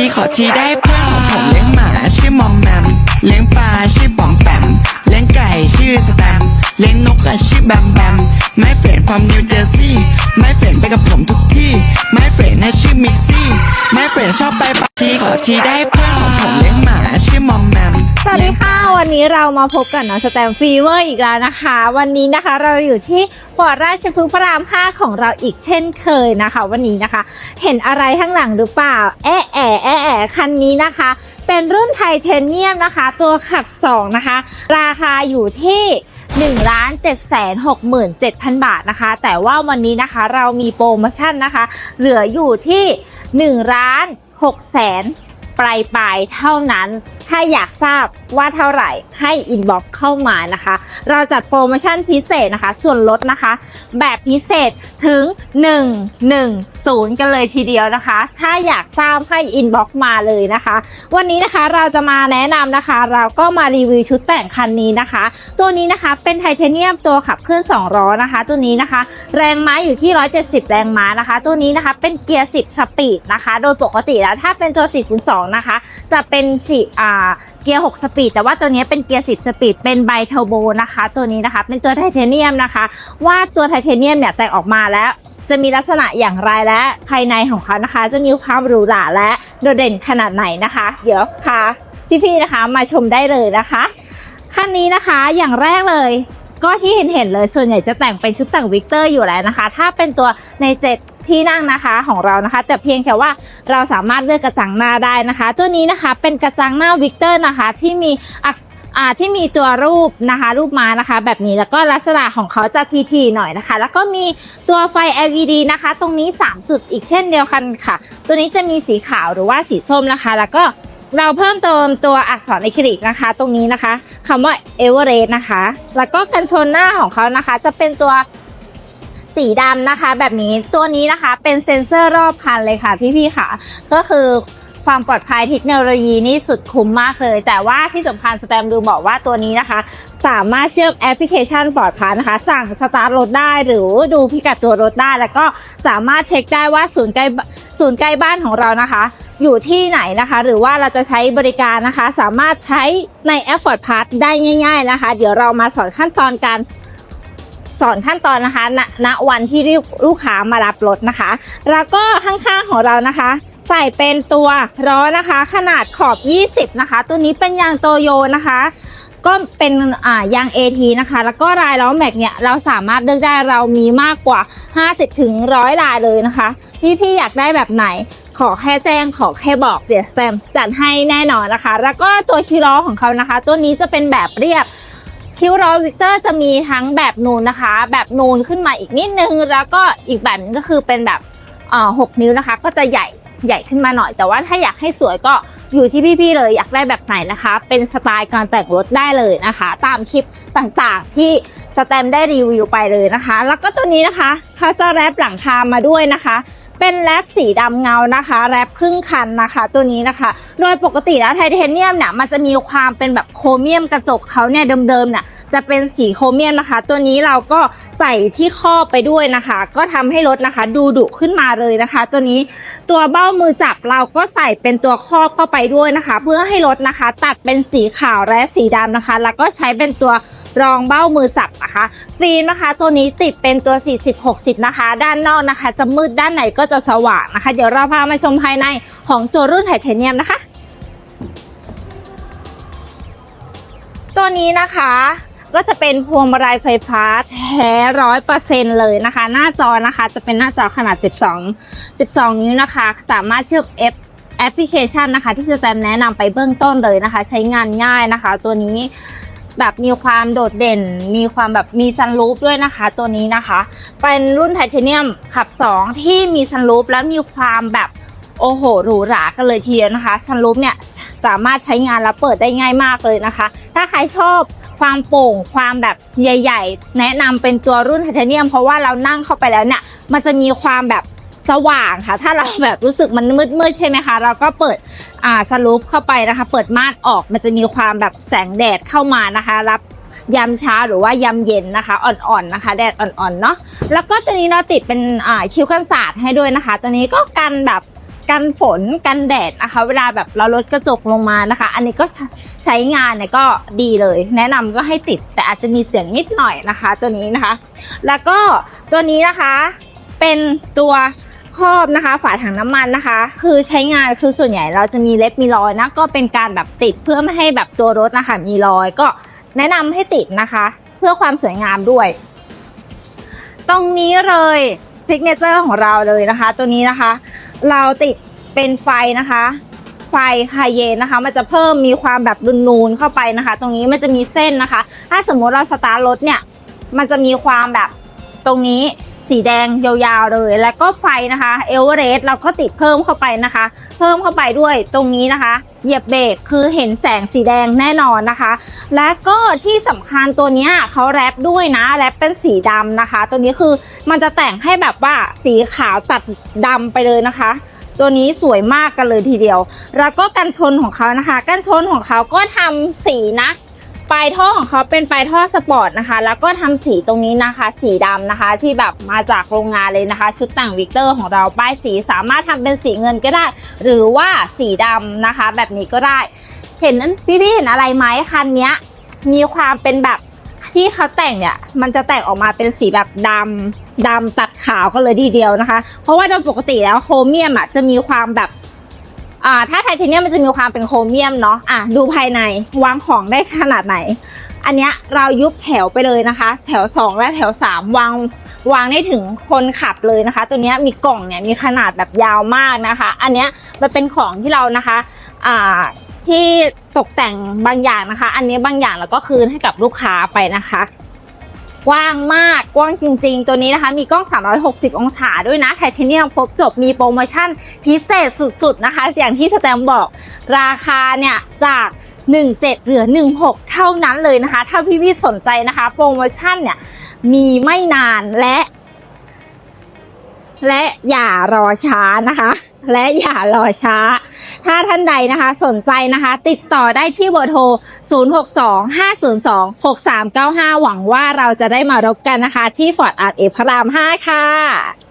ทีขอทีได้เปล่าผมเลี้ยงหมาชื่อมอมแมมเลี้ยงปลาชื่อบอมแปมเลี้ยงไก่ชื่อสแตมเลี้ยงนกอะชื่อแบมแบมไม่เฟรนฟอร์มนิวเจอร์ซีย์ไม่เฟรนไปกับผมทุกที่ไม่เฟรนให้ชื่อมิกซี่ไม่เฟรนชอบไปปาร์ตี้ขอทีได้เปล่าผมเลี้ยงหมาชื่อมอมแมม สวัสดีค่ะ วันนี้เรามาพบกับน้องสแตมฟีเวอร์อีกแล้วนะคะ วันนี้นะคะเราอยู่ที่ฟอร์ดราชพฤกษ์พระราม 5 ของเราอีกเช่นเคยนะคะ วันนี้นะคะ เห็นอะไรข้างหลังหรือเปล่า แอะแอะแอะแอะคันนี้นะคะ เป็นรุ่นไทเทเนียมนะคะ ตัวขับ 2 นะคะ ราคาอยู่ที่1ล้าน7 6 7 0 0 0 บาทนะคะ แต่ว่าวันนี้นะคะเรามีโปรโมชั่นนะคะ เหลืออยู่ที่1ล้าน6แสน ปลายปลายๆเท่านั้น ถ้าอยากทราบว่าเท่าไหร่ให้อินบ็อกเข้ามานะคะ เราจัดโปรโมชั่นพิเศษนะคะ ส่วนลดนะคะ แบบพิเศษถึง 110 กันเลยทีเดียวนะคะ ถ้าอยากทราบให้อินบ็อกมาเลยนะคะ วันนี้นะคะเราจะมาแนะนำนะคะ เราก็มารีวิวชุดแต่งคันนี้นะคะ ตัวนี้นะคะเป็นไทเทเนียมตัวขับเคลื่อน2ล้อนะคะ ตัวนี้นะคะ แรงม้าอยู่ที่ 170 แรงม้านะคะ ตัวนี้นะคะเป็นเกียร์ 10 สปีดนะคะ โดยปกติแล้วถ้าเป็นตัว4คูณ2นะคะ จะเป็น4อ่าเกียร์ 6 สปีด แต่ว่าตัวนี้เป็นเกียร์ 10 สปีด เป็นไบเทอร์โบนะคะ ตัวนี้นะคะเป็นตัวไทเทเนียมนะคะ ว่าตัวไทเทเนียมเนี่ยแต่งออกมาแล้วจะมีลักษณะอย่างไรและภายในของเขานะคะ จะมีความหรูหราและโดดเด่นขนาดไหนนะคะ เดี๋ยวพาพี่ๆนะคะมาชมได้เลยนะคะคันนี้นะคะอย่างแรกเลย ก็ที่เห็นเห็นเลยส่วนใหญ่จะแต่งเป็นชุดแต่งวิกเตอร์อยู่แล้วนะคะ ถ้าเป็นตัวใน 7 ที่นั่งนะคะของเรานะคะ แต่เพียงแค่ว่าเราสามารถเลือกกระจังหน้าได้นะคะ ตัวนี้นะคะเป็นกระจังหน้าวิกเตอร์นะคะ ที่มีอักษอ่าที่มีตัวรูปนะคะรูปม้านะคะ แบบนี้แล้วก็ลักษณะของเขาจะทีๆหน่อยนะคะ แล้วก็มีตัวไฟ LED นะคะ ตรงนี้ 3 จุดอีกเช่นเดียวกันค่ะ ตัวนี้จะมีสีขาวหรือว่าสีส้มนะคะ แล้วก็ เราเพิ่มเติมตัวอักษรอะคริลิกนะคะ ตรงนี้นะคะคำว่าเอเวอเรสต์นะคะ แล้วก็กันชนหน้าของเขานะคะ จะเป็นตัวสีดำนะคะ แบบนี้ตัวนี้นะคะเป็นเซ็นเซอร์รอบคันเลยค่ะพี่ๆค่ะ ก็คือความปลอดภัยเทคโนโลยีนี่สุดคุ้มมากเลย แต่ว่าที่สำคัญสแตมดูบอกว่าตัวนี้นะคะ สามารถเชื่อมแอปพลิเคชันปลอดภัยนะคะ สั่งสตาร์ทรถได้หรือดูพิกัดตัวรถได้ แล้วก็สามารถเช็คได้ว่าศูนย์ใกล้ศูนย์ใกล้บ้านของเรานะคะ อยู่ที่ไหนนะคะ หรือว่าเราจะใช้บริการนะคะ สามารถใช้ในแอป Ford Pass ได้ง่าย ๆนะคะ เดี๋ยวเรามาสอนขั้นตอนการสอนขั้นตอนนะคะณณวันที่ลูกค้ามารับรถนะคะ แล้วก็ข้างๆของเรานะคะ ใส่เป็นตัวล้อนะคะ ขนาดขอบ 20 นะคะ ตัวนี้เป็นยางโตโยนะคะ ก็เป็นอ่ายาง AT นะคะ แล้วก็รายล้อแม็กเนี่ยเราสามารถเลือกได้เรามีมากกว่า 50ถึง100รายเลยนะคะ พี่ๆอยากได้แบบไหนขอแค่แจ้งขอแค่บอกเดี๋ยวแซมจัดให้แน่นอนนะคะ แล้วก็ตัวคิวล้อของเขานะคะ ตัวนี้จะเป็นแบบเรียบคิวล้อวิกเตอร์จะมีทั้งแบบนูนนะคะ แบบนูนขึ้นมาอีกนิดนึง แล้วก็อีกแบบนึงก็คือเป็นแบบอ่าหกนิ้วนะคะ ก็จะใหญ่ ใหญ่ขึ้นมาหน่อย แต่ว่าถ้าอยากให้สวยก็อยู่ที่พี่ๆเลยอยากได้แบบไหนนะคะ เป็นสไตล์การแต่งรถได้เลยนะคะ ตามคลิปต่างๆที่สแตมได้รีวิวไปเลยนะคะ แล้วก็ตัวนี้นะคะเขาจะแรปหลังคามาด้วยนะคะ เป็นแรปสีดำเงานะคะ แรปครึ่งคันนะคะ ตัวนี้นะคะ โดยปกติแล้วไทเทเนียมเนี่ยมันจะมีความเป็นแบบโครเมียมกระจกเขาเนี่ยเดิมๆเนี่ยจะเป็นสีโครเมียมนะคะ ตัวนี้เราก็ใส่ที่ครอบไปด้วยนะคะ ก็ทำให้รถนะคะ ดูดุขึ้นมาเลยนะคะ ตัวนี้ตัวเบ้ามือจับเราก็ใส่เป็นตัวครอบเข้าไปด้วยนะคะ เพื่อให้รถนะคะ ตัดเป็นสีขาวและสีดำนะคะ แล้วก็ใช้เป็นตัว รองเบ้ามือจับนะคะ ฟิล์มนะคะ ตัวนี้ติดเป็นตัว 40-60 นะคะ ด้านนอกนะคะ จะมืดด้านในก็จะสว่างนะคะ เดี๋ยวเราพามาชมภายในของตัวรุ่นไทเทเนียมนะคะ ตัวนี้นะคะก็จะเป็นพวงมาลัยไฟฟ้าแท้ร้อยเปอร์เซ็นเลยนะคะ หน้าจอนะคะจะเป็นหน้าจอขนาด 12 12 นิ้วนะคะ สามารถเชื่อม F แอปพลิเคชันนะคะ ที่สแตมแนะนำไปเบื้องต้นเลยนะคะ ใช้งานง่ายนะคะ ตัวนี้ แบบมีความโดดเด่น มีความแบบมีซันรูฟด้วยนะคะ ตัวนี้นะคะ เป็นรุ่นไทเทเนียมขับ 2 ที่มีซันรูฟและมีความแบบโอ้โหหรูหรากันเลยทีเดียวนะคะซันรูฟเนี่ยสามารถใช้งานและเปิดได้ง่ายมากเลยนะคะ ถ้าใครชอบความโป่งความแบบใหญ่ ๆ แนะนำเป็นตัวรุ่นไทเทเนียม เพราะว่าเรานั่งเข้าไปแล้วเนี่ยมันจะมีความแบบ สว่างค่ะ ถ้าเราแบบรู้สึกมันมืดๆใช่ไหมคะ เราก็เปิดอ่าสลูปเข้าไปนะคะ เปิดม่านออกมันจะมีความแบบแสงแดดเข้ามานะคะ รับยามเช้าหรือว่ายามเย็นนะคะ อ่อนๆนะคะ แดดอ่อนๆเนาะแล้วก็ตัวนี้เราติดเป็นอ่าคิ้วกันศาสตร์ให้ด้วยนะคะ ตัวนี้ก็กันแบบกันฝนกันแดดนะคะ เวลาแบบเราลดกระจกลงมานะคะ อันนี้ก็ใช้งานเนี่ยก็ดีเลย แนะนำก็ให้ติดแต่อาจจะมีเสียงนิดหน่อยนะคะ ตัวนี้นะคะ แล้วก็ตัวนี้นะคะเป็นตัว ครอบนะคะ ฝาถังน้ำมันนะคะ คือใช้งานคือส่วนใหญ่เราจะมีเล็บมีรอยนะก็เป็นการแบบติดเพื่อไม่ให้แบบตัวรถนะคะมีรอยก็แนะนำให้ติดนะคะ เพื่อความสวยงามด้วย ตรงนี้เลยซิกเนเจอร์ของเราเลยนะคะ ตัวนี้นะคะ เราติดเป็นไฟนะคะ ไฟคาเยนนะคะ มันจะเพิ่มมีความแบบนูนๆเข้าไปนะคะ ตรงนี้มันจะมีเส้นนะคะ ถ้าสมมติเราสตาร์ทรถเนี่ย มันจะมีความแบบตรงนี้ สีแดงยาวๆเลย แล้วก็ไฟนะคะเอเวอเรสต์เราก็ติดเพิ่มเข้าไปนะคะ เพิ่มเข้าไปด้วยตรงนี้นะคะ เหยียบเบรกคือเห็นแสงสีแดงแน่นอนนะคะ และก็ที่สำคัญตัวนี้เขาแรปด้วยนะแรปเป็นสีดำนะคะ ตัวนี้คือมันจะแต่งให้แบบว่าสีขาวตัดดำไปเลยนะคะ ตัวนี้สวยมากกันเลยทีเดียว แล้วก็กันชนของเขานะคะ กันชนของเขาก็ทำสีนะ ปลายท่อของเขาเป็นปลายท่อสปอร์ตนะคะ แล้วก็ทำสีตรงนี้นะคะ สีดำนะคะ ที่แบบมาจากโรงงานเลยนะคะ ชุดแต่งวิกเตอร์ของเราป้ายสีสามารถทำเป็นสีเงินก็ได้ หรือว่าสีดำนะคะ แบบนี้ก็ได้ เห็นนั้นพี่พี่ๆเห็นอะไรไหมคันนี้มีความเป็นแบบที่เขาแต่งเนี่ยมันจะแต่งออกมาเป็นสีแบบดำดำตัดขาวก็เลยทีเดียวนะคะ เพราะว่าโดยปกติแล้วโครเมียมอะจะมีความแบบ อ่าถ้าไทเทเนียมมันจะมีความเป็นโครเมียมเนาะอะดูภายในวางของได้ขนาดไหน อันเนี้ยเรายุบแถวไปเลยนะคะ แถว 2 และแถว 3 วางวางได้ถึงคนขับเลยนะคะ ตัวเนี้ยมีกล่องเนี่ยมีขนาดแบบยาวมากนะคะ อันเนี้ยมันเป็นของที่เรานะคะอ่าที่ตกแต่งบางอย่างนะคะ อันนี้บางอย่างเราก็คืนให้กับลูกค้าไปนะคะ กว้างมากกว้างจริง ๆ ตัวนี้นะคะ มีกล้อง 360 องศาด้วยนะไทเทเนียมครบจบมีโปรโมชั่นพิเศษสุดๆนะคะ อย่างที่สแตมป์บอกราคาเนี่ยจาก17เหลือ 16 เท่านั้นเลยนะคะ ถ้าพี่ๆสนใจนะคะ โปรโมชั่นเนี่ยมีไม่นานและ และอย่ารอช้านะคะ และอย่ารอช้า ถ้าท่านใดนะคะสนใจนะคะ ติดต่อได้ที่เบอร์โทร 062-502-6395 หวังว่าเราจะได้มารบกันนะคะ ที่ฟอร์ดอาร์ตเอพระราม 5 ค่ะ